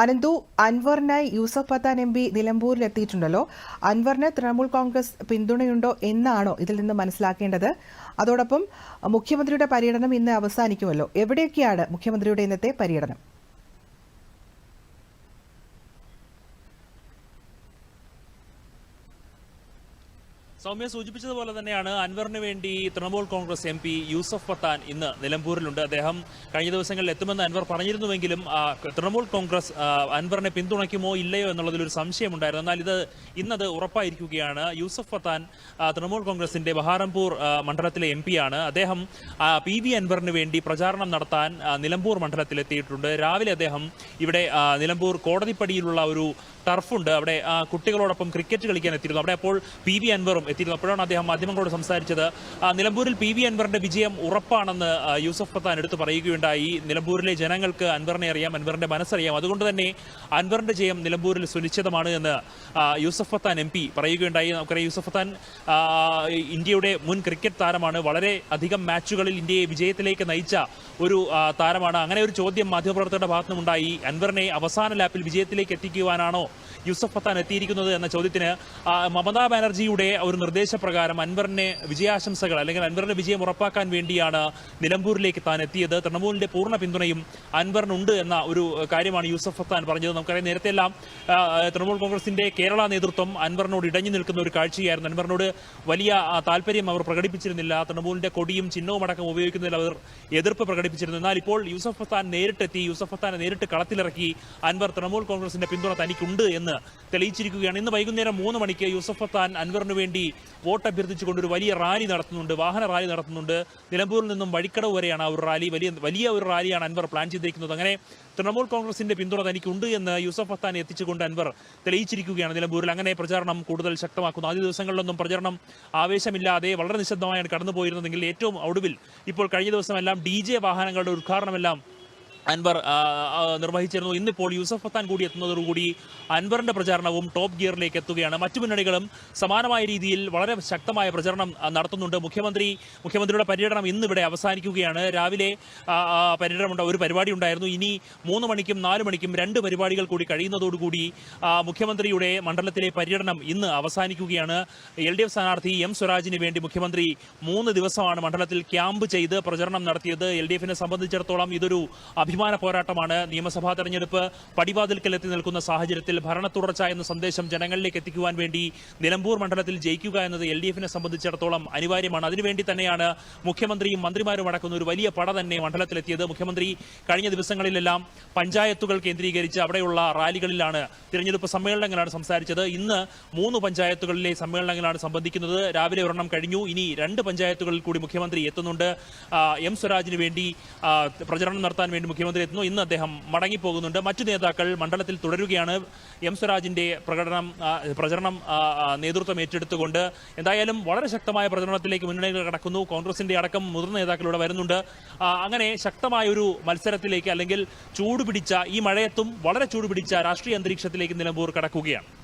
അനന്തു അൻവറിനായി Yusuf Pathan M P നിലമ്പൂരിലെത്തിയിട്ടുണ്ടല്ലോ. അൻവറിന് തൃണമൂൽ കോൺഗ്രസ് പിന്തുണയുണ്ടോ എന്നാണോ ഇതിൽ നിന്ന് മനസ്സിലാക്കേണ്ടത്. അതോടൊപ്പം മുഖ്യമന്ത്രിയുടെ പര്യടനം ഇന്ന് അവസാനിക്കുമല്ലോ. എവിടെയൊക്കെയാണ് മുഖ്യമന്ത്രിയുടെ ഇന്നത്തെ പര്യടനം? സൗമ്യ സൂചിപ്പിച്ചതുപോലെ തന്നെയാണ് അൻവറിന് വേണ്ടി തൃണമൂൽ കോൺഗ്രസ് എം പി യൂസഫ് പത്താൻ ഇന്ന് നിലമ്പൂരിലുണ്ട്. അദ്ദേഹം കഴിഞ്ഞ ദിവസങ്ങളിൽ എത്തുമെന്ന് അൻവർ പറഞ്ഞിരുന്നുവെങ്കിലും തൃണമൂൽ കോൺഗ്രസ് അൻവറിനെ പിന്തുണയ്ക്കുമോ ഇല്ലയോ എന്നുള്ളതിൽ ഒരു സംശയമുണ്ടായിരുന്നു. എന്നാൽ ഇത് ഇന്നത് ഉറപ്പായിരിക്കുകയാണ്. യൂസഫ് പത്താൻ തൃണമൂൽ കോൺഗ്രസിന്റെ ബഹാറംപൂർ മണ്ഡലത്തിലെ എം ആണ് അദ്ദേഹം പി വി അൻവറിന് വേണ്ടി പ്രചാരണം നടത്താൻ നിലമ്പൂർ മണ്ഡലത്തിലെത്തിയിട്ടുണ്ട്. രാവിലെ അദ്ദേഹം ഇവിടെ നിലമ്പൂർ കോടതിപ്പടിയിലുള്ള ഒരു ടർഫുണ്ട്. അവിടെ കുട്ടികളോടൊപ്പം ക്രിക്കറ്റ് കളിക്കാൻ എത്തിയിരുന്നു. അവിടെ അപ്പോൾ പി വി അൻവറും എത്തിയിരുന്നു അപ്പോഴാണ് അദ്ദേഹം മാധ്യമങ്ങളോട് സംസാരിച്ചത്. നിലമ്പൂരിൽ പി വി അൻവറിന്റെ വിജയം ഉറപ്പാണെന്ന് യൂസഫ് പത്താൻ എടുത്ത് പറയുകയുണ്ടായി. നിലമ്പൂരിലെ ജനങ്ങൾക്ക് അൻവറിനെ അറിയാം അൻവറിന്റെ മനസ്സറിയാം. അതുകൊണ്ട് തന്നെ അൻവറിന്റെ ജയം നിലമ്പൂരിൽ സുനിശ്ചിതമാണ് എന്ന് യൂസഫ് പത്താൻ എം പി പറയുകയുണ്ടായി. നമുക്കറിയാം യൂസഫ് പത്താൻ ഇന്ത്യയുടെ മുൻ ക്രിക്കറ്റ് താരമാണ്. വളരെ അധികം മാച്ചുകളിൽ ഇന്ത്യയെ വിജയത്തിലേക്ക് നയിച്ച ഒരു താരമാണ്. അങ്ങനെ ഒരു ചോദ്യം മാധ്യമപ്രവർത്തകരുടെ ഭാഗത്തുനിന്നുണ്ടായി. അൻവറിനെ അവസാന ലാപ്പിൽ വിജയത്തിലേക്ക് എത്തിക്കുവാനാണോ യൂസഫ് പത്താൻ എത്തിയിരിക്കുന്നത് എന്ന ചോദ്യത്തിന് മമതാ ബാനർജിയുടെ ഒരു നിർദ്ദേശപ്രകാരം അൻവറിനെ വിജയാശംസകൾ അല്ലെങ്കിൽ അൻവറിന്റെ വിജയം ഉറപ്പാക്കാൻ വേണ്ടിയാണ് നിലമ്പൂരിലേക്ക് താൻ എത്തിയത്. തൃണമൂലിന്റെ പൂർണ പിന്തുണയും അൻവറിനുണ്ട് എന്ന ഒരു കാര്യമാണ് യൂസഫ് പത്താൻ പറഞ്ഞത്. നമുക്കറിയാം നേരത്തെ എല്ലാം തൃണമൂൽ കോൺഗ്രസിന്റെ കേരള നേതൃത്വം അൻവറിനോട് ഇടഞ്ഞു നിൽക്കുന്ന ഒരു കാഴ്ചയായിരുന്നു. അൻവറിനോട് വലിയ താല്പര്യം അവർ പ്രകടിപ്പിച്ചിരുന്നില്ല. തൃണമൂലിന്റെ കൊടിയും ചിഹ്നവും അടക്കം ഉപയോഗിക്കുന്നതിൽ അവർ എതിർപ്പ് പ്രകടിപ്പിച്ചിരുന്നു. എന്നാൽ ഇപ്പോൾ യൂസഫ് പത്താൻ നേരിട്ടെത്തി. യൂസഫ് പത്താനെ നേരിട്ട് കളത്തിലിറക്കി അൻവർ തൃണമൂൽ കോൺഗ്രസിന്റെ പിന്തുണ തനിക്കുണ്ട് എന്ന് തെളിയിച്ചിരിക്കുകയാണ്. ഇന്ന് വൈകുന്നേരം മൂന്ന് മണിക്ക് യൂസഫ് പത്താൻ അൻവറിനു വേണ്ടി വോട്ട് അഭ്യർത്ഥിച്ചുകൊണ്ട് ഒരു വലിയ റാലി നടത്തുന്നുണ്ട് വാഹന റാലി നടത്തുന്നുണ്ട്. നിലമ്പൂരിൽ നിന്നും വഴിക്കടവ് വരെയാണ് ആ ഒരു റാലി. വലിയ വലിയ ഒരു റാലിയാണ് അൻവർ പ്ലാൻ ചെയ്തിരിക്കുന്നത്. അങ്ങനെ തൃണമൂൽ കോൺഗ്രസിന്റെ പിന്തുണ തനിക്കുണ്ട് എന്ന് യൂസഫ് പത്താൻ എത്തിച്ചുകൊണ്ട് അൻവർ തെളിയിച്ചിരിക്കുകയാണ് നിലമ്പൂരിൽ. അങ്ങനെ പ്രചാരണം കൂടുതൽ ശക്തമാക്കുന്നു. ആദ്യ ദിവസങ്ങളിലൊന്നും പ്രചരണം ആവേശമില്ലാതെ വളരെ നിശബ്ദമായാണ് കടന്നുപോയിരുന്നതെങ്കിൽ ഏറ്റവും ഒടുവിൽ ഇപ്പോൾ കഴിഞ്ഞ ദിവസമെല്ലാം ഡി ജെ വാഹനങ്ങളുടെ ഉദ്ഘാടനമെല്ലാം അൻവർ നിർവഹിച്ചിരുന്നു. ഇന്നിപ്പോൾ യൂസഫ് പത്താൻ കൂടി എത്തുന്നതോടുകൂടി അൻവറിന്റെ പ്രചാരണവും ടോപ്പ് ഗിയറിലേക്ക് എത്തുകയാണ്. മറ്റു മുന്നണികളും സമാനമായ രീതിയിൽ വളരെ ശക്തമായ പ്രചരണം നടത്തുന്നുണ്ട്. മുഖ്യമന്ത്രി മുഖ്യമന്ത്രിയുടെ പര്യടനം ഇന്നിവിടെ അവസാനിക്കുകയാണ്. രാവിലെ പര്യടനമുണ്ട് ഒരു പരിപാടി ഉണ്ടായിരുന്നു. ഇനി മൂന്ന് മണിക്കും നാല് മണിക്കും രണ്ട് പരിപാടികൾ കൂടി കഴിയുന്നതോടുകൂടി മുഖ്യമന്ത്രിയുടെ മണ്ഡലത്തിലെ പര്യടനം ഇന്ന് അവസാനിക്കുകയാണ്. എൽ ഡി എഫ് സ്ഥാനാർത്ഥി എം സ്വരാജിന് വേണ്ടി മുഖ്യമന്ത്രി മൂന്ന് ദിവസമാണ് മണ്ഡലത്തിൽ ക്യാമ്പ് ചെയ്ത് പ്രചരണം നടത്തിയത്. എൽ ഡി എഫിനെ സംബന്ധിച്ചിടത്തോളം ഇതൊരു അഭിമാന പോരാട്ടമാണ്. നിയമസഭാ തെരഞ്ഞെടുപ്പ് പടിവാതിൽക്കൽ എത്തി നിൽക്കുന്ന സാഹചര്യത്തിൽ ഭരണ തുടർച്ച എന്ന സന്ദേശം ജനങ്ങളിലേക്ക് എത്തിക്കുവാൻ വേണ്ടി നിലമ്പൂർ മണ്ഡലത്തിൽ ജയിക്കുക എന്നത് എൽ ഡി എഫിനെ സംബന്ധിച്ചിടത്തോളം അനിവാര്യമാണ്. അതിനുവേണ്ടി തന്നെയാണ് മുഖ്യമന്ത്രിയും മന്ത്രിമാരും അടക്കുന്ന ഒരു വലിയ പട തന്നെ മണ്ഡലത്തിലെത്തിയത്. മുഖ്യമന്ത്രി കഴിഞ്ഞ ദിവസങ്ങളിലെല്ലാം പഞ്ചായത്തുകൾ കേന്ദ്രീകരിച്ച് അവിടെയുള്ള റാലികളിലാണ് തിരഞ്ഞെടുപ്പ് സമ്മേളനങ്ങളാണ് സംസാരിച്ചത്. ഇന്ന് മൂന്ന് പഞ്ചായത്തുകളിലെ സമ്മേളനങ്ങളാണ് സംബന്ധിക്കുന്നത്. രാവിലെ ഒരെണ്ണം കഴിഞ്ഞു. ഇനി രണ്ട് പഞ്ചായത്തുകളിൽ കൂടി മുഖ്യമന്ത്രി എത്തുന്നുണ്ട്. എം സ്വരാജിന് വേണ്ടി പ്രചരണം നടത്താൻ വേണ്ടി മുഖ്യമന്ത്രി എത്തുന്നു ഇന്ന് അദ്ദേഹം മടങ്ങിപ്പോകുന്നുണ്ട്. മറ്റു നേതാക്കൾ മണ്ഡലത്തിൽ തുടരുകയാണ്. എം സ്വരാജിന്റെ പ്രകടനം പ്രചരണം നേതൃത്വം ഏറ്റെടുത്തുകൊണ്ട് എന്തായാലും വളരെ ശക്തമായ പ്രചരണത്തിലേക്ക് മുന്നണികൾ കടക്കുന്നു. കോൺഗ്രസിന്റെ അടക്കം മുതിർന്ന നേതാക്കളിവിടെ വരുന്നുണ്ട്. അങ്ങനെ ശക്തമായ ഒരു മത്സരത്തിലേക്ക് അല്ലെങ്കിൽ ചൂടുപിടിച്ച ഈ മഴയത്തും വളരെ ചൂടുപിടിച്ച രാഷ്ട്രീയ അന്തരീക്ഷത്തിലേക്ക് നിലമ്പൂർ കടക്കുകയാണ്.